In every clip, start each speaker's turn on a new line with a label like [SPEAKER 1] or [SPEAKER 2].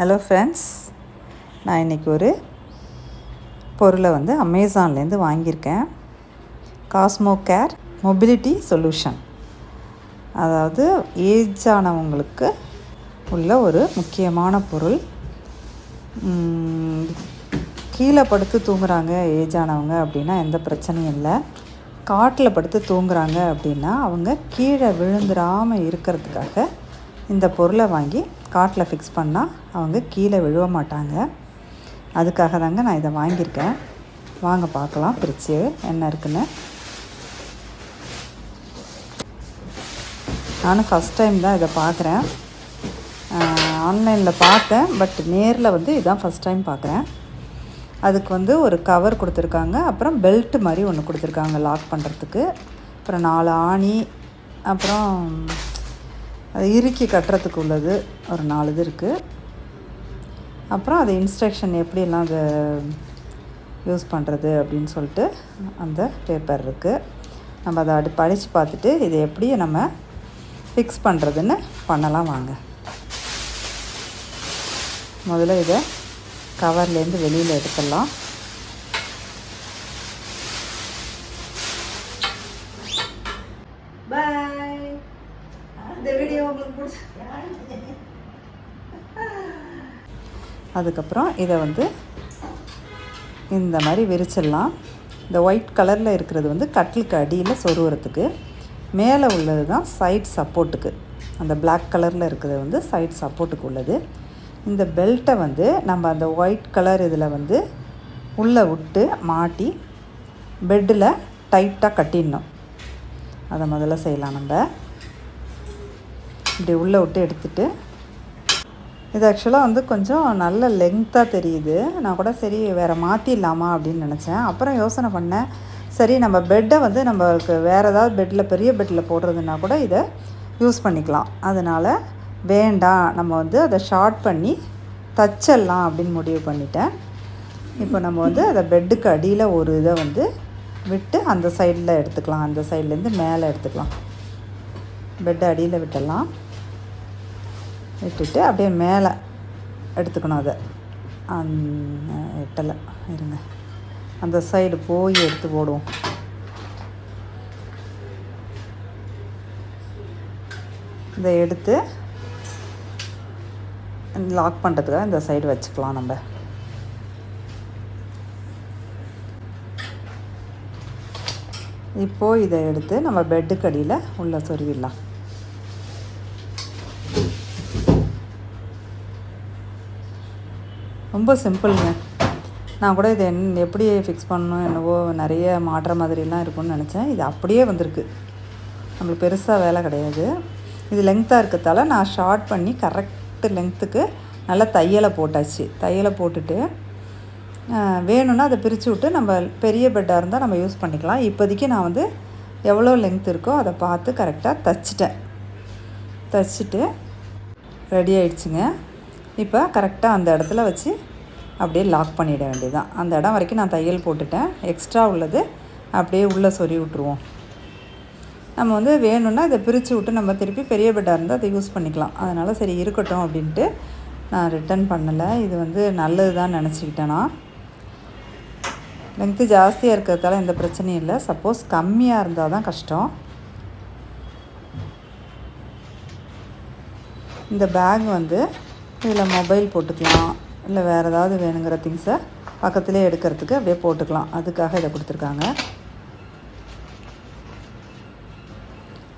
[SPEAKER 1] Hello friends நான் இன்றைக்கி ஒரு பொருளை வந்து அமேசான்லேருந்து வாங்கியிருக்கேன். காஸ்மோ கேர் மொபிலிட்டி சொல்யூஷன் அதாவது ஏஜ் ஆனவங்களுக்கு உள்ள ஒரு முக்கியமான பொருள். கீழே படுத்து தூங்குறாங்க ஏஜ் ஆனவங்க அப்படின்னா எந்த பிரச்சனையும் இல்லை. காட்டில் படுத்து தூங்குறாங்க அப்படின்னா அவங்க கீழே விழுந்துடாமல் இருக்கிறதுக்காக இந்த பொருளை வாங்கி காட்டில் ஃபிக்ஸ் பண்ணால் அவங்க கீழே விழுவ மாட்டாங்க. அதுக்காக தாங்க நான் இதை வாங்கியிருக்கேன். வாங்க பார்க்கலாம் பிரித்து என்ன இருக்குன்னு. நானும் ஃபஸ்ட் டைம் தான் இதை பார்க்குறேன். ஆன்லைனில் பார்த்தேன் பட் நேரில் வந்து இதான் ஃபஸ்ட் டைம் பார்க்குறேன். அதுக்கு வந்து ஒரு கவர் கொடுத்துருக்காங்க அப்புறம் பெல்ட் மாதிரி ஒன்று கொடுத்துருக்காங்க லாக் பண்ணுறதுக்கு அப்புறம் நாலு ஆணி அப்புறம் அது இறுக்கி கட்டுறதுக்கு உள்ளது. ஒரு நாலு இது இருக்குது அப்புறம் அது இன்ஸ்ட்ரக்ஷன் எப்படியெல்லாம் அதை யூஸ் பண்ணுறது அப்படின்னு சொல்லிட்டு அந்த பேப்பர் இருக்குது நம்ம அதை அடி படித்து பார்த்துட்டு இதை எப்படி நம்ம ஃபிக்ஸ் பண்ணுறதுன்னு பண்ணலாம் வாங்க. முதல்ல இதை கவர்லேருந்து வெளியில் எடுத்துடலாம் பாய் இந்த வீடியோ உங்களுக்கு பிடிச்சி அதுக்கப்புறம் இதை வந்து இந்த மாதிரி விரிச்சிடலாம். இந்த ஒயிட் கலரில் இருக்கிறது வந்து கட்டிலுக்கு அடியில் சொருகிறதுக்கு மேலே உள்ளது தான் சைட் சப்போர்ட்டுக்கு அந்த பிளாக் கலரில் இருக்கிறது வந்து சைட் சப்போர்ட்டுக்கு உள்ளது. இந்த பெல்ட்டை வந்து நம்ம அந்த ஒயிட் கலர் இதில் வந்து உள்ளே விட்டு மாட்டி பெட்டில் டைட்டாக கட்டிடணும். அதை முதல்ல செய்யலாம் நம்ம. இப்படி உள்ளே விட்டு எடுத்துட்டு இது ஆக்சுவலாக வந்து கொஞ்சம் நல்ல லெங்க்த்தாக தெரியுது. நான் கூட சரி வேறு மாற்றிடலாமா அப்படின்னு நினச்சேன். அப்புறம் யோசனை பண்ணேன். சரி நம்ம பெட்டை வந்து நம்மளுக்கு வேறு ஏதாவது பெட்டில் பெரிய பெட்டில் போடுறதுனா கூட இதை யூஸ் பண்ணிக்கலாம். அதனால் வேண்டாம். நம்ம வந்து அதை ஷார்ட் பண்ணி தச்சிடலாம் அப்படின்னு முடிவு பண்ணிட்டேன். இப்போ நம்ம வந்து அதை பெட்டுக்கு அடியில் ஒரு இதை வந்து விட்டு அந்த சைடில் எடுத்துக்கலாம். அந்த சைட்லேருந்து மேலே எடுத்துக்கலாம். பெட் அடியில் விட்டுடலாம். விட்டுட்டு அப்படியே மேலே எடுத்துக்கணும் அதை. அந்த எட்டலை. இருங்க. அந்த சைடு போய் எடுத்து போடுவோம். இதை எடுத்து லாக் பண்ணுறதுக்காக இந்த சைடு வச்சுக்கலாம் நம்ம. இப்போது இதை எடுத்து நம்ம பெட்டுக்கு அடியில் உள்ளே சொருவிடலாம் ரொம்ப சிம்பிளுங்க. நான் கூட இதை என் எப்படி ஃபிக்ஸ் பண்ணணும் என்னவோ நிறைய மாற்ற மாதிரிலாம் இருக்கும்னு நினச்சேன். இது அப்படியே வந்திருக்கு. நம்மளுக்கு பெருசாக வேலை கிடையாது. இது லெங்க்த்தாக இருக்கிறதால நான் ஷார்ட் பண்ணி கரெக்டு லெங்க்த்துக்கு நல்லா தையலை போட்டாச்சு. தையலை போட்டுட்டு வேணும்னா அதை பிரித்து விட்டு நம்ம பெரிய பெட்டாக இருந்தால் நம்ம யூஸ் பண்ணிக்கலாம். இப்போதைக்கு நான் வந்து எவ்வளோ லெங்த் இருக்கோ அதை பார்த்து கரெக்டாக தச்சிட்டேன். தச்சுட்டு ரெடி ஆயிடுச்சுங்க. இப்போ கரெக்டாக அந்த இடத்துல வச்சு அப்படியே லாக் பண்ணிட வேண்டியதுதான். அந்த இடம் வரைக்கும் நான் தையல் போட்டுட்டேன். எக்ஸ்ட்ரா உள்ளது. அப்படியே உள்ளே சொறி விட்ருவோம் நம்ம வந்து வேணும்னா இதை பிரித்து விட்டு நம்ம திருப்பி பெரிய பெட்டாக இருந்தால் அதை யூஸ் பண்ணிக்கலாம். அதனால் சரி இருக்கட்டும் அப்படின்ட்டு நான் ரிட்டர்ன் பண்ணலை. இது வந்து நல்லது தான் நினச்சிக்கிட்டேன்னா நான் ஜாஸ்தியாக இருக்கிறதால எந்த பிரச்சனையும் இல்லை. சப்போஸ் கம்மியாக இருந்தால் தான் கஷ்டம். இந்த பேக் வந்து இதில் மொபைல் போட்டுக்கலாம் இல்லை வேறு ஏதாவது வேணுங்கிற திங்ஸை பக்கத்துலேயே எடுக்கிறதுக்கு அப்படியே போட்டுக்கலாம். அதுக்காக இதை கொடுத்துருக்காங்க.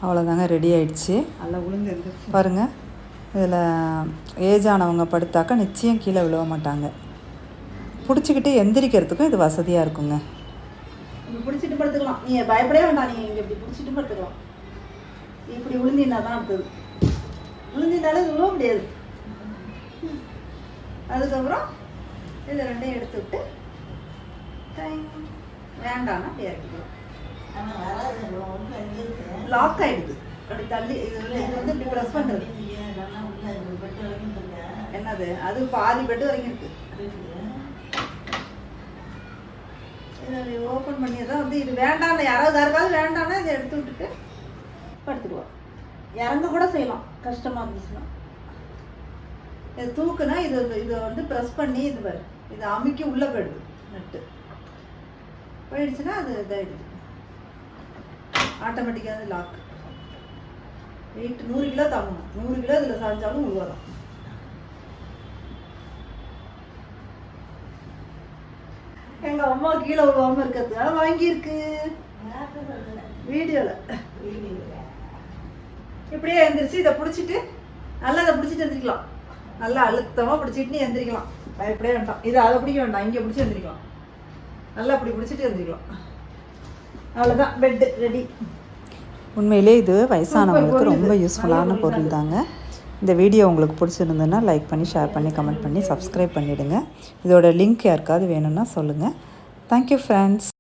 [SPEAKER 1] அவ்வளோதாங்க ரெடி ஆயிடுச்சு.
[SPEAKER 2] நல்லா
[SPEAKER 1] பாருங்கள் இதில் ஏஜ் ஆனவங்க படுத்தாக்கா நிச்சயம் கீழே விழுவ மாட்டாங்க. பிடிச்சிக்கிட்டு எந்திரிக்கிறதுக்கும் இது வசதியாக இருக்குங்க.
[SPEAKER 2] இப்படி பிடிச்சிட்டு படுத்துக்கலாம். நீங்கள் பயப்படவே வேண்டாம் நீங்கள் இங்கே இப்படி பிடிச்சிட்டு படுத்துக்கலாம். இப்படி உளுந்தினா தான் அடுத்தது. உளுந்தினாலே இது விழ முடியாது. அதுக்கப்புறம் இதை ரெண்டையும் எடுத்து விட்டு டைம் வேண்டாம்னா அப்படி இறக்கிக்கலாம் லாக் ஆயிடுது. அப்படி தள்ளி இது வந்து இப்படி ப்ரெஸ் பண்ணுறது என்னது? அது பாதி பெட்டு வரைக்கும் இருக்கு. இதை ஓப்பன் பண்ணி தான் வந்து இது வேண்டாம் யாராவது யாருக்காவது வேண்டாம்னா இதை எடுத்து விட்டுட்டு படுத்துக்குவோம் இறங்க கூட செய்யலாம். கஷ்டமாக இருந்துச்சுன்னா. இது தூக்குனா இது இதை வந்து ப்ரெஸ் பண்ணி இது பாரு. இதை அமுக்கி உள்ளே போயிடுது நட்டு. போயிடுச்சுன்னா அது இதாகிடுது ஆட்டோமேட்டிக்காக லாக் வெயிட் நூறு கிலோ தாங்கணும். நூறு கிலோ இதில் சாஞ்சாலும் உருவலாம் எங்க அம்மா கீழே விழுவாம இருக்கிறதுக்காக வாங்கியிருக்கு. வீடியோல. இப்படியே எந்திரிச்சு இதை பிடிச்சிட்டு நல்லா இதை பிடிச்சிட்டு எந்திரிக்கலாம் நல்லா அழுத்தமா பிடிச்சிட்டு நீ எந்திரிக்கலாம். பயப்படவே வேண்டாம். இதை அதை பிடிக்க வேண்டாம். இங்கே பிடிச்சி எந்திரிக்கலாம். நல்லா அப்படி பிடிச்சிட்டு எந்திரிக்கலாம். அவ்வளோதான் பெட்டு ரெடி
[SPEAKER 1] உண்மையிலே இது வயசானவங்களுக்கு ரொம்ப யூஸ்ஃபுல்லான பொருள் தாங்க இந்த வீடியோ உங்களுக்கு பிடிச்சிருந்ததுன்னா லைக் பண்ணி ஷேர் பண்ணி கமெண்ட் பண்ணி சப்ஸ்கிரைப் பண்ணிவிடுங்க இதோட லிங்க் யாருக்காவது வேணும்னா சொல்லுங்கள் தேங்க்யூ ஃப்ரெண்ட்ஸ்